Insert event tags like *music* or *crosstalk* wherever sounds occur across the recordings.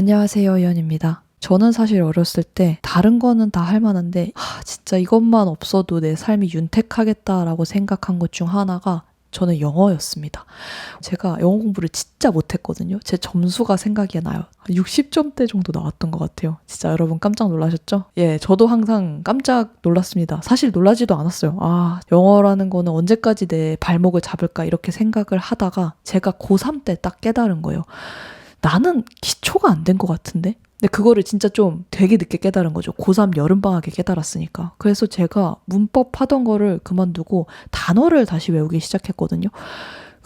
안녕하세요, 연입니다. 저는 사실 어렸을 때 다른 거는 다 할 만한데 하, 진짜 이것만 없어도 내 삶이 윤택하겠다라고 생각한 것 중 하나가 저는 영어였습니다. 제가 영어 공부를 진짜 못했거든요. 제 점수가 생각이 나요. 60점대 정도 나왔던 것 같아요. 진짜 여러분 깜짝 놀라셨죠? 예, 저도 항상 깜짝 놀랐습니다. 사실 놀라지도 않았어요. 아, 영어라는 거는 언제까지 내 발목을 잡을까 이렇게 생각을 하다가 제가 고3 때 딱 깨달은 거예요. 나는 기초가 안 된 것 같은데? 근데 그거를 진짜 좀 되게 늦게 깨달은 거죠. 고3 여름방학에 깨달았으니까. 그래서 제가 문법 하던 거를 그만두고 단어를 다시 외우기 시작했거든요.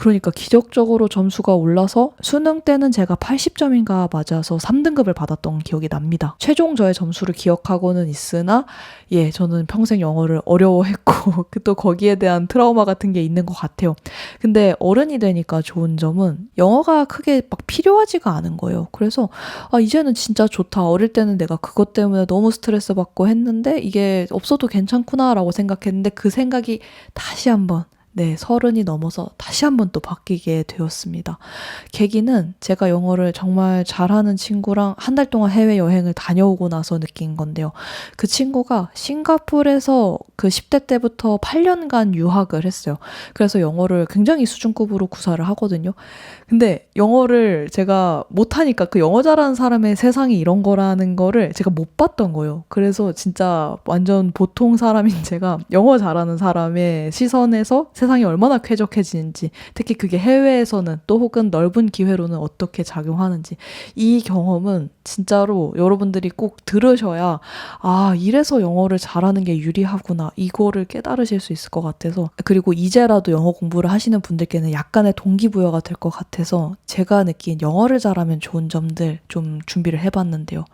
그러니까 기적적으로 점수가 올라서 수능 때는 제가 80점인가 맞아서 3등급을 받았던 기억이 납니다. 최종 저의 점수를 기억하고는 있으나 예, 저는 평생 영어를 어려워했고 *laughs* 또 거기에 대한 트라우마 같은 게 있는 것 같아요. 근데 어른이 되니까 좋은 점은 영어가 크게 막 필요하지가 않은 거예요. 그래서 아, 이제는 진짜 좋다. 어릴 때는 내가 그것 때문에 너무 스트레스 받고 했는데 이게 없어도 괜찮구나라고 생각했는데 그 생각이 다시 한번 네, 서른이 넘어서 다시 한번 또 바뀌게 되었습니다. 계기는 제가 영어를 정말 잘하는 친구랑 한 달 동안 해외 여행을 다녀오고 나서 느낀 건데요. 그 친구가 싱가포르에서 그 10대 때부터 8년간 유학을 했어요. 그래서 영어를 굉장히 수준급으로 구사를 하거든요. 근데 영어를 제가 못하니까 그 영어 잘하는 사람의 세상이 이런 거라는 거를 제가 못 봤던 거예요. 그래서 진짜 완전 보통 사람인 *laughs* 제가 영어 잘하는 사람의 시선에서 세상이 얼마나 쾌적해지는지, 특히 그게 해외에서는 또 혹은 넓은 기회로는 어떻게 작용하는지, 이 경험은 진짜로 여러분들이 꼭 들으셔야, 아, 이래서 영어를 잘하는 게 유리하구나, 이거를 깨달으실 수 있을 것 같아서, 그리고 이제라도 영어 공부를 하시는 분들께는 약간의 동기부여가 될 것 같아서, 제가 느낀 영어를 잘하면 좋은 점들 좀 준비를 해봤는데요.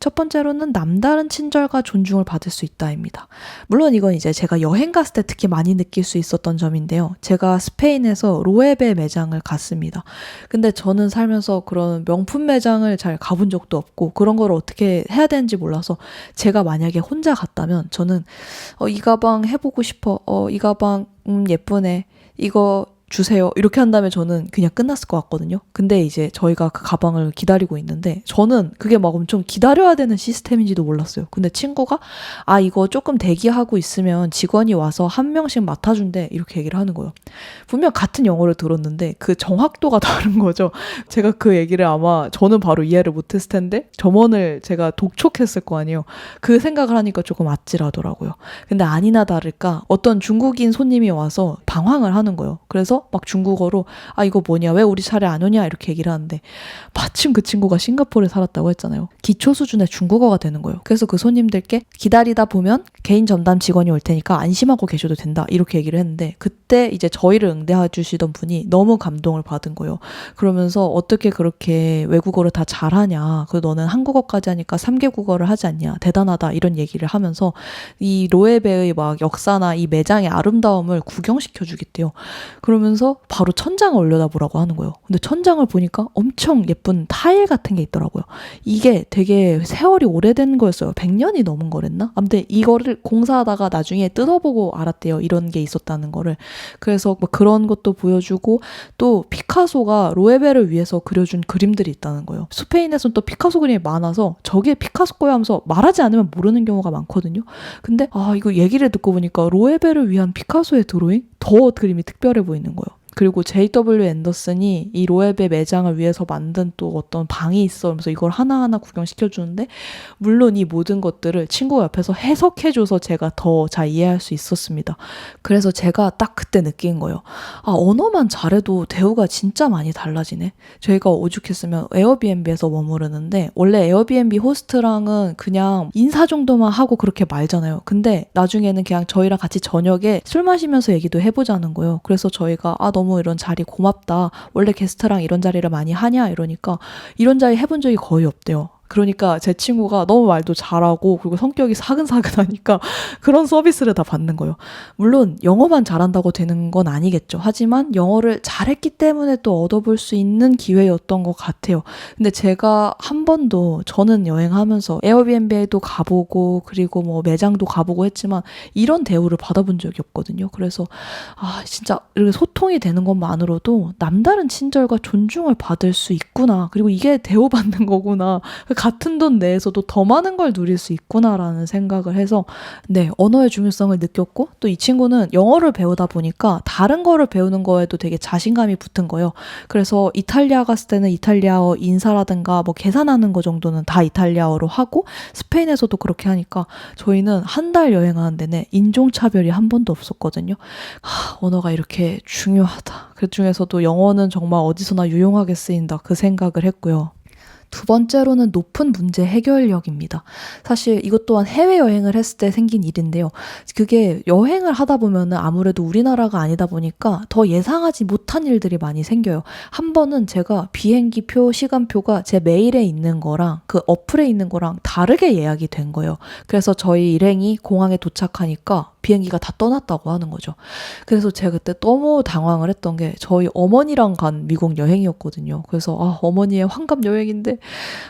첫 번째로는 남다른 친절과 존중을 받을 수 있다입니다. 물론 이건 이제 제가 여행 갔을 때 특히 많이 느낄 수 있었던 점인데요. 제가 스페인에서 로에베 매장을 갔습니다. 근데 저는 살면서 그런 명품 매장을 잘 가본 적도 없고 그런 걸 어떻게 해야 되는지 몰라서 제가 만약에 혼자 갔다면 저는 어, 이 가방 해보고 싶어. 어, 이 가방 음, 예쁘네. 이거 주세요. 이렇게 한다면 저는 그냥 끝났을 것 같거든요. 근데 이제 저희가 그 가방을 기다리고 있는데 저는 그게 막 엄청 기다려야 되는 시스템인지도 몰랐어요. 근데 친구가 아, 이거 조금 대기하고 있으면 직원이 와서 한 명씩 맡아준대. 이렇게 얘기를 하는 거예요. 분명 같은 영어를 들었는데 그 정확도가 *laughs* 다른 거죠. 제가 그 얘기를 아마 저는 바로 이해를 못했을 텐데 점원을 제가 독촉했을 거 아니에요. 그 생각을 하니까 조금 아찔하더라고요. 근데 아니나 다를까 어떤 중국인 손님이 와서 방황을 하는 거예요. 그래서 막 중국어로 아 이거 뭐냐 왜 우리 차례 안 오냐 이렇게 얘기를 하는데 마침 그 친구가 싱가포르에 살았다고 했잖아요. 기초 수준의 중국어가 되는 거예요. 그래서 그 손님들께 기다리다 보면 개인 전담 직원이 올 테니까 안심하고 계셔도 된다 이렇게 얘기를 했는데 그때 이제 저희를 응대해 주시던 분이 너무 감동을 받은 거예요. 그러면서 어떻게 그렇게 외국어를 다 잘하냐. 그 너는 한국어까지 하니까 3개 국어를 하지 않냐. 대단하다 이런 얘기를 하면서 이 로에베의 막 역사나 이 매장의 아름다움을 구경시켜 주겠대요. 그러면 서 바로 천장을 올려다보라고 하는 거예요. 근데 천장을 보니까 엄청 예쁜 타일 같은 게 있더라고요. 이게 되게 세월이 오래된 거였어요. 100년이 넘은 거랬나? 아무튼 이거를 공사하다가 나중에 뜯어보고 알았대요. 이런 게 있었다는 거를. 그래서 뭐 그런 것도 보여주고 또 피카소가 로에베를 위해서 그려준 그림들이 있다는 거예요. 스페인에서는 또 피카소 그림이 많아서 저게 피카소 거야 하면서 말하지 않으면 모르는 경우가 많거든요. 근데 아 이거 얘기를 듣고 보니까 로에베를 위한 피카소의 드로잉 더 그림이 특별해 보이는. 그리고 J.W. 앤더슨이 이 로에베 매장을 위해서 만든 또 어떤 방이 있어. 그래서 이걸 하나하나 구경시켜 주는데 물론 이 모든 것들을 친구가 옆에서 해석해 줘서 제가 더 잘 이해할 수 있었습니다. 그래서 제가 딱 그때 느낀 거예요. 아, 언어만 잘해도 대우가 진짜 많이 달라지네. 저희가 오죽했으면 에어비앤비에서 머무르는데 원래 에어비앤비 호스트랑은 그냥 인사 정도만 하고 그렇게 말잖아요. 근데 나중에는 그냥 저희랑 같이 저녁에 술 마시면서 얘기도 해보자는 거예요. 그래서 저희가 아 너무 이런 자리 고맙다. 원래 게스트랑 이런 자리를 많이 하냐 이러니까 이런 자리 해본 적이 거의 없대요. 그러니까 제 친구가 너무 말도 잘하고 그리고 성격이 사근사근하니까 *laughs* 그런 서비스를 다 받는 거예요. 물론 영어만 잘한다고 되는 건 아니겠죠. 하지만 영어를 잘했기 때문에 또 얻어볼 수 있는 기회였던 것 같아요. 근데 제가 한 번도 저는 여행하면서 에어비앤비에도 가보고 그리고 뭐 매장도 가보고 했지만 이런 대우를 받아본 적이 없거든요. 그래서 아 진짜 이렇게 소통이 되는 것만으로도 남다른 친절과 존중을 받을 수 있구나. 그리고 이게 대우받는 거구나. 같은 돈 내에서도 더 많은 걸 누릴 수 있구나라는 생각을 해서 네 언어의 중요성을 느꼈고 또 이 친구는 영어를 배우다 보니까 다른 거를 배우는 거에도 되게 자신감이 붙은 거예요. 그래서 이탈리아 갔을 때는 이탈리아어 인사라든가 뭐 계산하는 거 정도는 다 이탈리아어로 하고 스페인에서도 그렇게 하니까 저희는 한 달 여행하는 데는 인종차별이 한 번도 없었거든요. 하, 언어가 이렇게 중요하다. 그 중에서도 영어는 정말 어디서나 유용하게 쓰인다. 그 생각을 했고요. 두 번째로는 높은 문제 해결력입니다. 사실 이것 또한 해외여행을 했을 때 생긴 일인데요. 그게 여행을 하다 보면은 아무래도 우리나라가 아니다 보니까 더 예상하지 못한 일들이 많이 생겨요. 한 번은 제가 비행기표, 시간표가 제 메일에 있는 거랑 그 어플에 있는 거랑 다르게 예약이 된 거예요. 그래서 저희 일행이 공항에 도착하니까 비행기가 다 떠났다고 하는 거죠. 그래서 제가 그때 너무 당황을 했던 게 저희 어머니랑 간 미국 여행이었거든요. 그래서 아, 어머니의 환갑 여행인데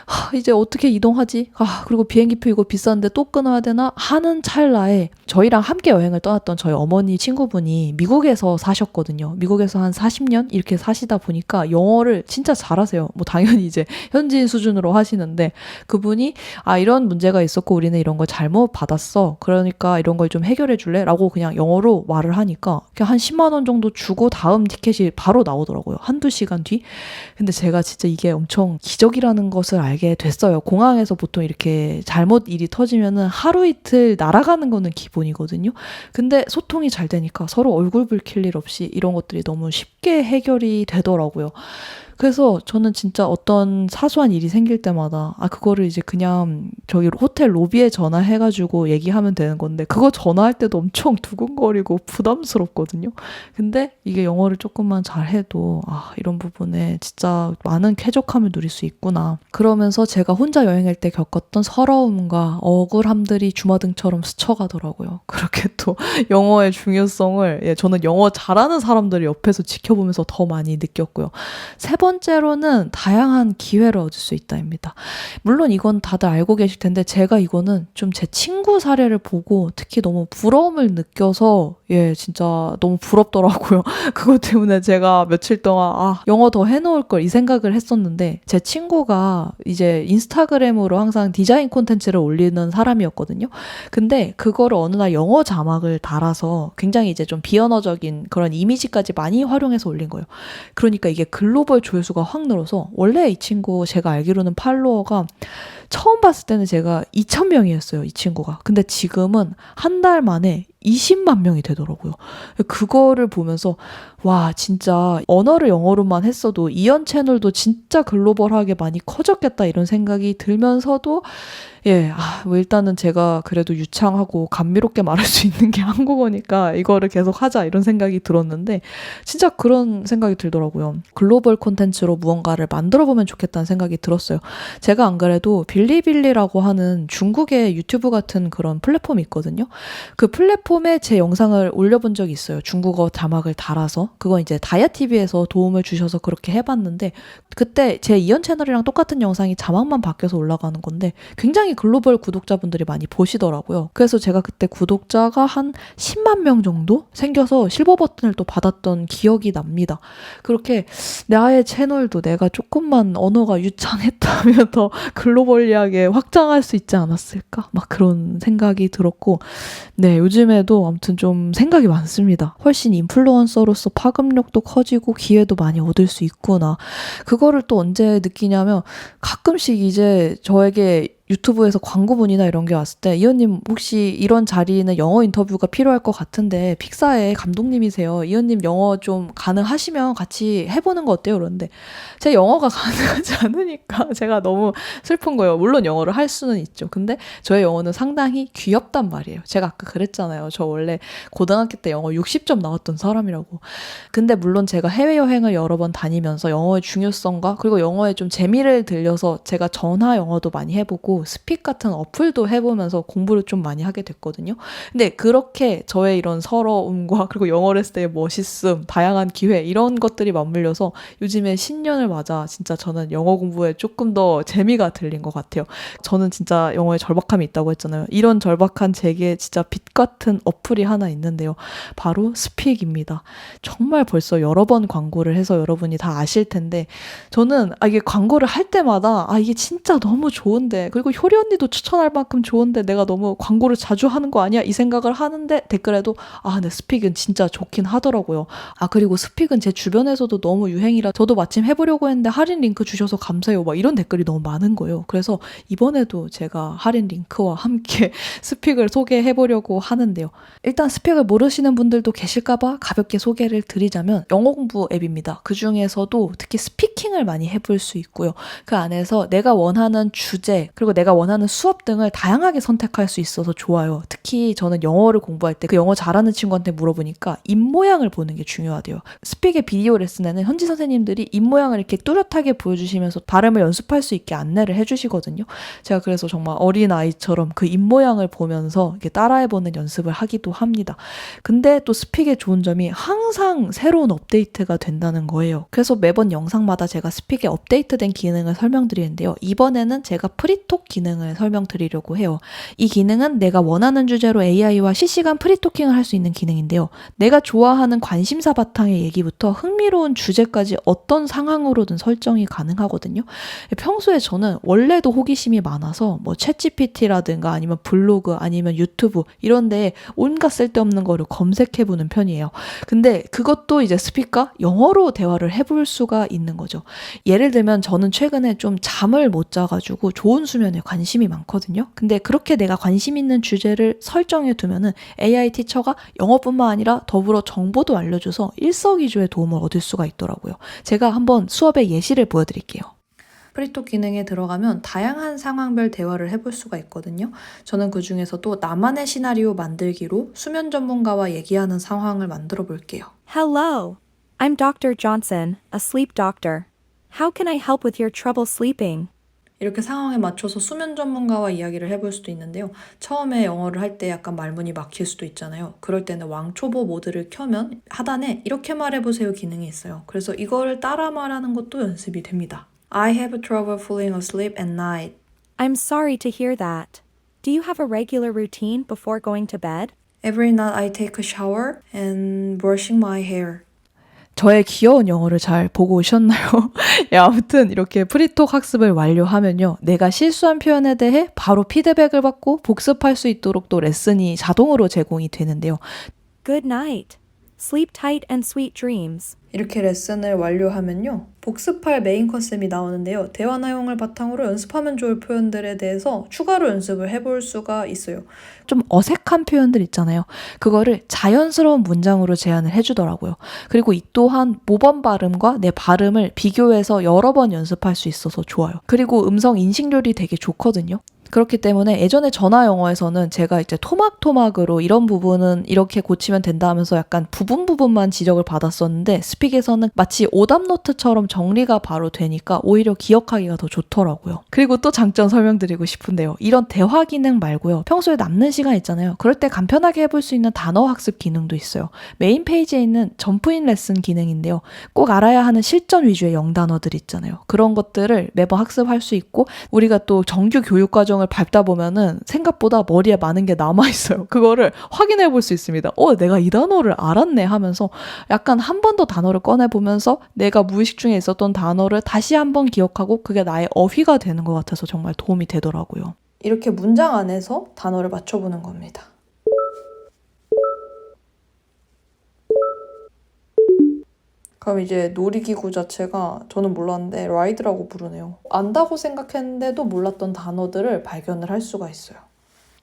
아, 이제 어떻게 이동하지? 아, 그리고 비행기표 이거 비싼데 또 끊어야 되나? 하는 찰나에 저희랑 함께 여행을 떠났던 저희 어머니 친구분이 미국에서 사셨거든요. 미국에서 한 40년 이렇게 사시다 보니까 영어를 진짜 잘하세요. 뭐 당연히 이제 현지인 수준으로 하시는데 그분이 아, 이런 문제가 있었고 우리는 이런 걸 잘못 받았어. 그러니까 이런 걸 좀 해결해 주 줄래? 라고 그냥 영어로 말을 하니까 한 10만 원 정도 주고 다음 티켓이 바로 나오더라고요. 한두 시간 뒤. 근데 제가 진짜 이게 엄청 기적이라는 것을 알게 됐어요. 공항에서 보통 이렇게 잘못 일이 터지면은 하루 이틀 날아가는 거는 기본이거든요. 근데 소통이 잘 되니까 서로 얼굴 붉힐 일 없이 이런 것들이 너무 쉽게 해결이 되더라고요. 그래서 저는 진짜 어떤 사소한 일이 생길 때마다 아 그거를 이제 그냥 저기 호텔 로비에 전화해가지고 얘기하면 되는 건데 그거 전화할 때도 엄청 두근거리고 부담스럽거든요. 근데 이게 영어를 조금만 잘해도 아 이런 부분에 진짜 많은 쾌적함을 누릴 수 있구나. 그러면서 제가 혼자 여행할 때 겪었던 서러움과 억울함들이 주마등처럼 스쳐가더라고요. *laughs* 그렇게 또 영어의 중요성을 예, 저는 영어 잘하는 사람들을 옆에서 지켜보면서 더 많이 느꼈고요. 세번 번째로는 다양한 기회를 얻을 수 있다입니다. 물론 이건 다들 알고 계실 텐데 제가 이거는 좀 제 친구 사례를 보고 특히 너무 부러움을 느껴서 예, 진짜 너무 부럽더라고요. *laughs* 그것 때문에 제가 며칠 동안 아, 영어 더 해놓을 걸 이 생각을 했었는데 제 친구가 이제 인스타그램으로 항상 디자인 콘텐츠를 올리는 사람이었거든요. 근데 그거를 어느 날 영어 자막을 달아서 굉장히 이제 좀 비언어적인 그런 이미지까지 많이 활용해서 올린 거예요. 그러니까 이게 글로벌 조회수가 확 늘어서 원래 이 친구 제가 알기로는 팔로워가 처음 봤을 때는 제가 2,000명이었어요, 이 친구가. 근데 지금은 한 달 만에 20만 명이 되더라고요. 그거를 보면서 와 진짜 언어를 영어로만 했어도 이연 채널도 진짜 글로벌하게 많이 커졌겠다 이런 생각이 들면서도 예, 아, 뭐 일단은 제가 그래도 유창하고 감미롭게 말할 수 있는 게 *laughs* 한국어니까 이거를 계속 하자 이런 생각이 들었는데 진짜 그런 생각이 들더라고요. 글로벌 콘텐츠로 무언가를 만들어 보면 좋겠다는 생각이 들었어요. 제가 안 그래도 빌리빌리라고 하는 중국의 유튜브 같은 그런 플랫폼이 있거든요. 그 플랫폼에 제 영상을 올려본 적이 있어요. 중국어 자막을 달아서. 그건 이제 다이아TV에서 도움을 주셔서 그렇게 해봤는데 그때 제 이연 채널이랑 똑같은 영상이 자막만 바뀌어서 올라가는 건데 굉장히 글로벌 구독자분들이 많이 보시더라고요. 그래서 제가 그때 구독자가 한 10만 명 정도 생겨서 실버 버튼을 또 받았던 기억이 납니다. 그렇게 나의 채널도 내가 조금만 언어가 유창했다면 더 글로벌리하게 확장할 수 있지 않았을까? 막 그런 생각이 들었고, 네, 요즘에 도 아무튼 좀 생각이 많습니다. 훨씬 인플루언서로서 파급력도 커지고 기회도 많이 얻을 수 있구나. 그거를 또 언제 느끼냐면 가끔씩 이제 저에게 유튜브에서 광고문이나 이런 게 왔을 때 이현님 혹시 이런 자리는 영어 인터뷰가 필요할 것 같은데 픽사의 감독님이세요. 이현님 영어 좀 가능하시면 같이 해보는 거 어때요? 그런데 제 영어가 *laughs* 가능하지 않으니까 제가 너무 슬픈 거예요. 물론 영어를 할 수는 있죠. 근데 저의 영어는 상당히 귀엽단 말이에요. 제가 아까 그랬잖아요. 저 원래 고등학교 때 영어 60점 나왔던 사람이라고. 근데 물론 제가 해외 여행을 여러 번 다니면서 영어의 중요성과 그리고 영어에 좀 재미를 들려서 제가 전화 영어도 많이 해보고 스픽 같은 어플도 해보면서 공부를 좀 많이 하게 됐거든요. 근데 그렇게 저의 이런 서러움과 *laughs* 그리고 영어를 했을 때의 멋있음, 다양한 기회 이런 것들이 맞물려서 요즘에 신년을 맞아 진짜 저는 영어 공부에 조금 더 재미가 들린 것 같아요. 저는 진짜 영어에 절박함이 있다고 했잖아요. 이런 절박한 제게 진짜 빛 같은 어플이 하나 있는데요. 바로 스픽입니다. 정말 벌써 여러 번 광고를 해서 여러분이 다 아실 텐데 저는 아 이게 광고를 할 때마다 아 이게 진짜 너무 좋은데 그리고 효리 언니도 추천할 만큼 좋은데 내가 너무 광고를 자주 하는 거 아니야 이 생각을 하는데 댓글에도 아 근데 스픽은 진짜 좋긴 하더라고요. 아 그리고 스픽은 제 주변에서도 너무 유행이라 저도 마침 해보려고 했는데 할인 링크 주셔서 감사해요. 막 이런 댓글이 너무 많은 거예요. 그래서 이번에도 제가 할인 링크와 함께 *laughs* 스픽을 소개해보려고 하는데요. 일단 스픽을 모르시는 분들도 계실까봐 가볍게 소개를 드리자면 영어 공부 앱입니다. 그 중에서도 특히 스피킹을 많이 해볼 수 있고요. 그 안에서 내가 원하는 주제 그리고 내가 원하는 수업 등을 다양하게 선택할 수 있어서 좋아요. 특히 저는 영어를 공부할 때 그 영어 잘하는 친구한테 물어보니까 입 모양을 보는 게 중요하대요. 스픽의 비디오 레슨에는 현지 선생님들이 입 모양을 이렇게 뚜렷하게 보여주시면서 발음을 연습할 수 있게 안내를 해주시거든요. 제가 그래서 정말 어린 아이처럼 그 입 모양을 보면서 이렇게 따라해보는 연습을 하기도 합니다. 근데 또 스픽의 좋은 점이 항상 새로운 업데이트가 된다는 거예요. 그래서 매번 영상마다 제가 스픽의 업데이트된 기능을 설명드리는데요. 이번에는 제가 프리톡 기능을 설명드리려고 해요. 이 기능은 내가 원하는 주제로 AI와 실시간 프리토킹을 할 수 있는 기능인데요. 내가 좋아하는 관심사 바탕의 얘기부터 흥미로운 주제까지 어떤 상황으로든 설정이 가능하거든요. 평소에 저는 원래도 호기심이 많아서 뭐 챗GPT라든가 아니면 블로그 아니면 유튜브 이런데 온갖 쓸데없는 거를 검색해보는 편이에요. 근데 그것도 이제 스피커 영어로 대화를 해볼 수가 있는 거죠. 예를 들면 저는 최근에 좀 잠을 못 자가지고 좋은 수면에 관심이 많거든요. 근데 그렇게 내가 관심 있는 주제를 설정해 두면은 AI 티처가 영어뿐만 아니라 더불어 정보도 알려줘서 일석이조의 도움을 얻을 수가 있더라고요. 제가 한번 수업의 예시를 보여드릴게요. 프리토 기능에 들어가면 다양한 상황별 대화를 해볼 수가 있거든요. 저는 그 중에서도 나만의 시나리오 만들기로 수면 전문가와 얘기하는 상황을 만들어 볼게요. Hello. I'm Dr. Johnson, a sleep doctor. How can I help with your trouble sleeping? 이렇게 상황에 맞춰서 수면 전문가와 이야기를 해볼 수도 있는데요. 처음에 영어를 할 때 약간 말문이 막힐 수도 있잖아요. 그럴 때는 왕초보 모드를 켜면 하단에 이렇게 말해보세요 기능이 있어요. 그래서 이거를 따라 말하는 것도 연습이 됩니다. I have trouble falling asleep at night. I'm sorry to hear that. Do you have a regular routine before going to bed? Every night I take a shower and brushing my hair. 저의 귀여운 영어를 잘 보고 오셨나요? *laughs* 예, 아무튼 이렇게 프리톡 학습을 완료하면요. 내가 실수한 표현에 대해 바로 피드백을 받고 복습할 수 있도록 또 레슨이 자동으로 제공이 되는데요. Good night. Sleep tight and sweet dreams. 이렇게 레슨을 완료하면요. 복습할 메인 컨셉이 나오는데요. 대화 내용을 바탕으로 연습하면 좋을 표현들에 대해서 추가로 연습을 해볼 수가 있어요. 좀 어색한 표현들 있잖아요. 그거를 자연스러운 문장으로 제안을 해주더라고요. 그리고 이 또한 모범 발음과 내 발음을 비교해서 여러 번 연습할 수 있어서 좋아요. 그리고 음성 인식률이 되게 좋거든요. 그렇기 때문에 예전에 전화 영어에서는 제가 이제 토막토막으로 이런 부분은 이렇게 고치면 된다 하면서 약간 부분 부분만 지적을 받았었는데 스픽에서는 마치 오답 노트처럼 정리가 바로 되니까 오히려 기억하기가 더 좋더라고요. 그리고 또 장점 설명드리고 싶은데요. 이런 대화 기능 말고요. 평소에 남는 시간 있잖아요. 그럴 때 간편하게 해볼 수 있는 단어 학습 기능도 있어요. 메인 페이지에 있는 점프인 레슨 기능인데요. 꼭 알아야 하는 실전 위주의 영단어들 있잖아요. 그런 것들을 매번 학습할 수 있고 우리가 또 정규 교육 과정 과정을 밟다 보면은 생각보다 머리에 많은 게 남아 있어요. *laughs* 그거를 확인해 볼 수 있습니다. 어, 내가 이 단어를 알았네 하면서 약간 한 번 더 단어를 꺼내 보면서 내가 무의식 중에 있었던 단어를 다시 한 번 기억하고 그게 나의 어휘가 되는 것 같아서 정말 도움이 되더라고요. 이렇게 문장 안에서 단어를 맞춰보는 겁니다. 그럼 이제 놀이기구 자체가 저는 몰랐는데 라이드라고 부르네요. 안다고 생각했는데도 몰랐던 단어들을 발견을 할 수가 있어요.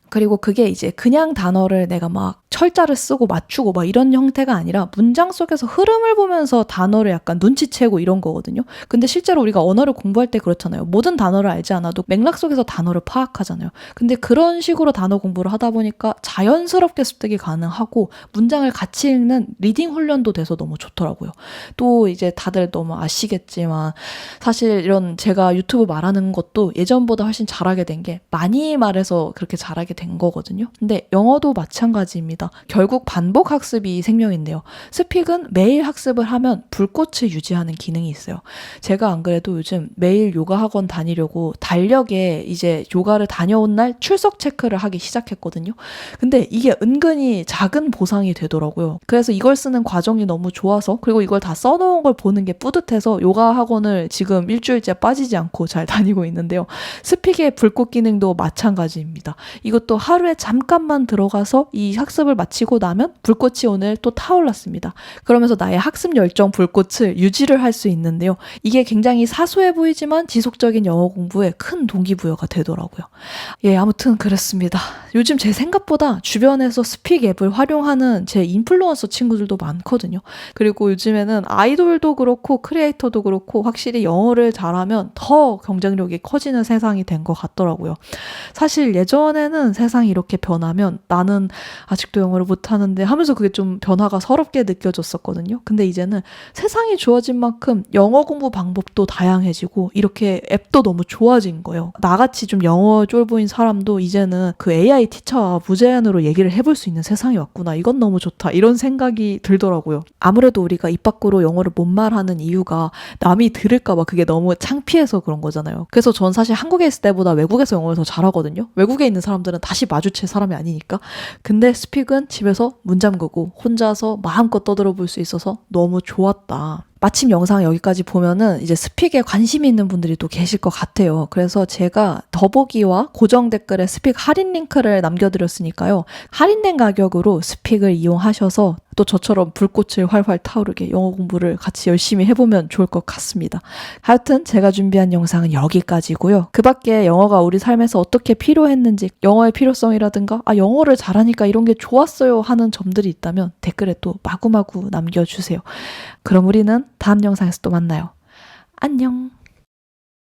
그리고 그게 이제 그냥 단어를 내가 막 철자를 쓰고 맞추고 막 이런 형태가 아니라 문장 속에서 흐름을 보면서 단어를 약간 눈치채고 이런 거거든요. 근데 실제로 우리가 언어를 공부할 때 그렇잖아요. 모든 단어를 알지 않아도 맥락 속에서 단어를 파악하잖아요. 근데 그런 식으로 단어 공부를 하다 보니까 자연스럽게 습득이 가능하고 문장을 같이 읽는 리딩 훈련도 돼서 너무 좋더라고요. 또 이제 다들 너무 아시겠지만 사실 이런 제가 유튜브 말하는 것도 예전보다 훨씬 잘하게 된 게 많이 말해서 그렇게 잘하게 된 거거든요. 근데 영어도 마찬가지입니다. 결국 반복 학습이 생명인데요. 스픽은 매일 학습을 하면 불꽃을 유지하는 기능이 있어요. 제가 안 그래도 요즘 매일 요가 학원 다니려고 달력에 이제 요가를 다녀온 날 출석 체크를 하기 시작했거든요. 근데 이게 은근히 작은 보상이 되더라고요. 그래서 이걸 쓰는 과정이 너무 좋아서 그리고 이걸 다 써놓은 걸 보는 게 뿌듯해서 요가 학원을 지금 일주일째 빠지지 않고 잘 다니고 있는데요. 스픽의 불꽃 기능도 마찬가지입니다. 이것도 하루에 잠깐만 들어가서 이 학습을 마치고 나면 불꽃이 오늘 또 타올랐습니다. 그러면서 나의 학습 열정 불꽃을 유지를 할 수 있는데요. 이게 굉장히 사소해 보이지만 지속적인 영어 공부에 큰 동기부여가 되더라고요. 예, 아무튼 그랬습니다. 요즘 제 생각보다 주변에서 스픽 앱을 활용하는 제 인플루언서 친구들도 많거든요. 그리고 요즘에는 아이돌도 그렇고 크리에이터도 그렇고 확실히 영어를 잘하면 더 경쟁력이 커지는 세상이 된 것 같더라고요. 사실 예전에는 세상이 이렇게 변하면 나는 아직도 영어를 못하는데 하면서 그게 좀 변화가 서럽게 느껴졌었거든요. 근데 이제는 세상이 좋아진 만큼 영어 공부 방법도 다양해지고 이렇게 앱도 너무 좋아진 거예요. 나같이 좀 영어 쫄보인 사람도 이제는 그 AI 티처와 무제한으로 얘기를 해볼 수 있는 세상이 왔구나. 이건 너무 좋다. 이런 생각이 들더라고요. 아무래도 우리가 입 밖으로 영어를 못 말하는 이유가 남이 들을까봐 그게 너무 창피해서 그런 거잖아요. 그래서 전 사실 한국에 있을 때보다 외국에서 영어를 더 잘하거든요. 외국에 있는 사람들은 다시 마주칠 사람이 아니니까. 근데 스 픽은 집에서 문 잠그고 혼자서 마음껏 떠들어 볼 수 있어서 너무 좋았다. 마침 영상 여기까지 보면은 이제 스픽에 관심이 있는 분들이 또 계실 것 같아요. 그래서 제가 더보기와 고정 댓글에 스픽 할인 링크를 남겨드렸으니까요. 할인된 가격으로 스픽을 이용하셔서 또 저처럼 불꽃을 활활 타오르게 영어 공부를 같이 열심히 해보면 좋을 것 같습니다. 하여튼 제가 준비한 영상은 여기까지고요. 그 밖에 영어가 우리 삶에서 어떻게 필요했는지, 영어의 필요성이라든가, 아, 영어를 잘하니까 이런 게 좋았어요 하는 점들이 있다면 댓글에 또 마구마구 남겨주세요. 그럼 우리는 다음 영상에서 또 만나요. 안녕.